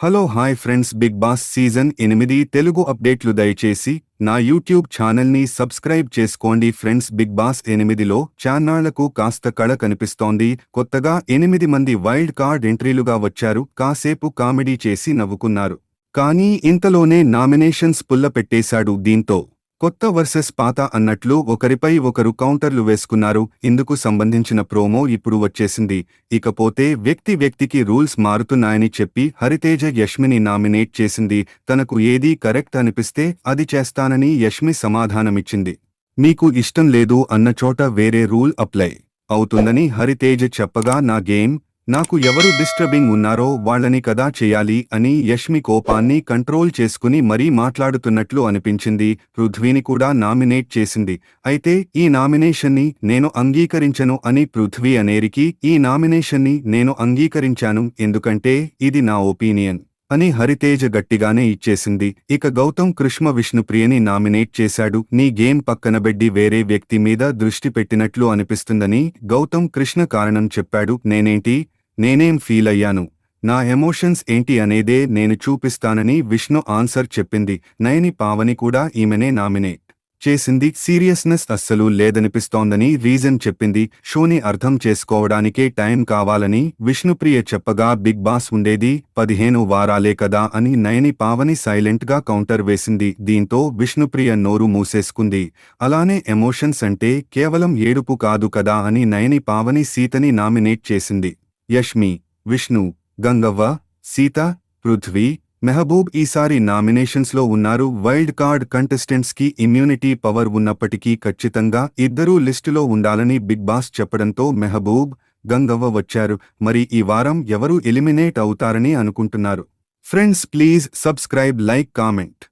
Hello hi friends big boss season ఎనిమిది తెలుగు అప్డేట్లు దయచేసి నా యూట్యూబ్ ఛానల్ని సబ్స్క్రైబ్ చేసుకోండి ఫ్రెండ్స్ బిగ్ బాస్ ఎనిమిదిలో చాన్నాళ్ళకు కాస్త కళ కనిపిస్తోంది. కొత్తగా ఎనిమిది మంది వైల్డ్ కార్డ్ ఎంట్రీలుగా వచ్చారు. కాసేపు కామెడీ చేసి నవ్వుకున్నారు. కానీ ఇంతలోనే నామినేషన్స్ పుల్ల పెట్టేశాడు దీంతో. కొత్త వర్సెస్ పాత అన్నట్లు ఒకరిపై ఒకరు కౌంటర్లు వేసుకున్నారు. ఇందుకు సంబంధించిన ప్రోమో ఇప్పుడు వచ్చేసింది. ఇకపోతే వ్యక్తి వ్యక్తికి రూల్స్ మారుతున్నాయని చెప్పి హరితేజ యష్మిని నామినేట్ చేసింది. తనకు ఏదీ కరెక్ట్ అనిపిస్తే అది చేస్తానని యష్మి సమాధానమిచ్చింది. మీకు ఇష్టం లేదు అన్న చోట వేరే రూల్ అప్లై అవుతుందని హరితేజ చెప్పగా నా గేమ్ నాకు ఎవరు డిస్టర్బింగ్ ఉన్నారో వాళ్ళని కదా చేయాలి అని యష్మి కోపాన్ని కంట్రోల్ చేసుకుని మరీ మాట్లాడుతున్నట్లు అనిపించింది. పృథ్వీని కూడా నామినేట్ చేసింది. అయితే ఈ నామినేషన్ని నేను అంగీకరించను అని పృథ్వీ అనేరికి ఈ నామినేషన్ని నేను అంగీకరించాను. ఎందుకంటే ఇది నా ఒపీనియన్ అని హరితేజ గట్టిగానే ఇచ్చేసింది. ఇక గౌతమ్ కృష్ణ విష్ణుప్రియని నామినేట్ చేశాడు. నీ గేమ్ పక్కన బెడ్డి వేరే వ్యక్తి మీద దృష్టి పెట్టినట్లు అనిపిస్తుందని గౌతమ్ కృష్ణ కారణం చెప్పాడు. నేనేంటి? నేనేం ఫీల్ అయ్యాను? నా ఎమోషన్స్ ఏంటి అనేదే నేను చూపిస్తానని విష్ణు ఆన్సర్ చెప్పింది. నయని పావని కూడా ఈమెనే నామినేట్. చేసింది సీరియస్నెస్ అస్సలు లేదనిపిస్తోందని రీజన్ చెప్పింది. షోని అర్థం చేసుకోవడానికే టైం కావాలని విష్ణుప్రియ చెప్పగా బిగ్ బాస్ ఉండేది పదిహేను వారాలే కదా అని నయని పావని సైలెంట్గా కౌంటర్ వేసింది. దీంతో విష్ణుప్రియ నోరు మూసేసుకుంది. అలానే ఎమోషన్స్ అంటే కేవలం ఏడుపు కాదు కదా అని నయని పావని సీతని నామినేట్ చేసింది. యష్మి విష్ణు గంగవ్వ సీత పృథ్వీ మెహబూబ్ ఈసారి నామినేషన్స్లో ఉన్నారు. వైల్డ్ కార్డ్ కంటెస్టెంట్స్కి ఇమ్యూనిటీ పవర్ ఉన్నప్పటికీ ఖచ్చితంగా ఇద్దరూ లిస్టులో ఉండాలని బిగ్ బాస్ చెప్పడంతో మెహబూబ్ గంగవ్వ వచ్చారు. మరి ఈ వారం ఎవరు ఎలిమినేట్ అవుతారని అనుకుంటున్నారు? Friends please subscribe like comment.